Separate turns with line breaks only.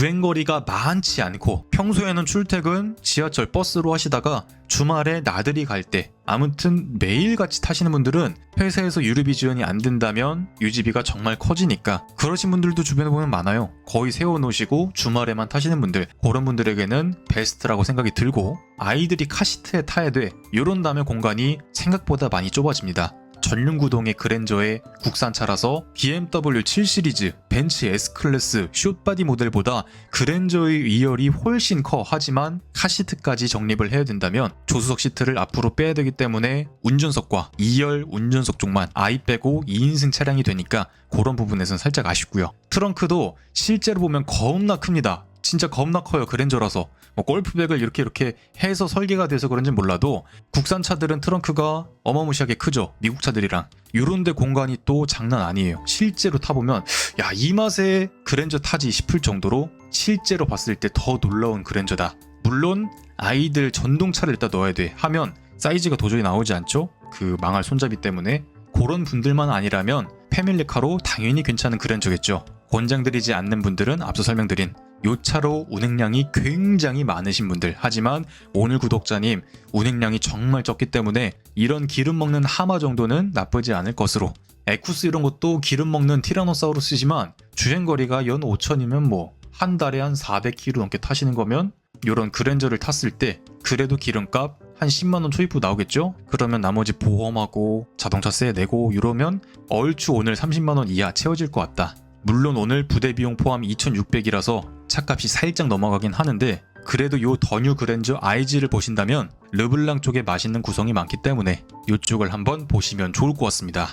주행거리가 많지 않고 평소에는 출퇴근 지하철 버스로 하시다가 주말에 나들이 갈 때 아무튼 매일같이 타시는 분들은 회사에서 유류비 지원이 안 된다면 유지비가 정말 커지니까 그러신 분들도 주변에 보면 많아요. 거의 세워놓으시고 주말에만 타시는 분들 그런 분들에게는 베스트라고 생각이 들고 아이들이 카시트에 타야 돼 이런 다음에 공간이 생각보다 많이 좁아집니다. 전륜구동의 그랜저의 국산차라서 BMW 7 시리즈, 벤츠 S클래스, 숏바디 모델보다 그랜저의 위열이 훨씬 커 하지만 카시트까지 정립을 해야 된다면 조수석 시트를 앞으로 빼야 되기 때문에 운전석과 2열 운전석 쪽만 아이 빼고 2인승 차량이 되니까 그런 부분에선 살짝 아쉽고요. 트렁크도 실제로 보면 겁나 큽니다. 진짜 겁나 커요 그랜저라서. 뭐 골프백을 이렇게 이렇게 해서 설계가 돼서 그런지 몰라도 국산 차들은 트렁크가 어마무시하게 크죠 미국 차들이랑. 요런데 공간이 또 장난 아니에요. 실제로 타보면 야 이 맛에 그랜저 타지 싶을 정도로 실제로 봤을 때 더 놀라운 그랜저다. 물론 아이들 전동차를 일단 넣어야 돼 하면 사이즈가 도저히 나오지 않죠? 그 망할 손잡이 때문에. 그런 분들만 아니라면 패밀리카로 당연히 괜찮은 그랜저겠죠. 권장드리지 않는 분들은 앞서 설명드린 요 차로 운행량이 굉장히 많으신 분들. 하지만 오늘 구독자님 운행량이 정말 적기 때문에 이런 기름 먹는 하마 정도는 나쁘지 않을 것으로. 에쿠스 이런 것도 기름 먹는 티라노사우루스지만 주행거리가 연 5천이면 뭐 한 달에 한 400km 넘게 타시는 거면 요런 그랜저를 탔을 때 그래도 기름값 한 10만원 초입부 나오겠죠? 그러면 나머지 보험하고 자동차세 내고 이러면 얼추 오늘 30만원 이하 채워질 것 같다 물론 오늘 부대 비용 포함 2,600이라서 차값이 살짝 넘어가긴 하는데 그래도 요 더뉴 그랜저 IG를 보신다면 르블랑 쪽에 맛있는 구성이 많기 때문에 이쪽을 한번 보시면 좋을 것 같습니다.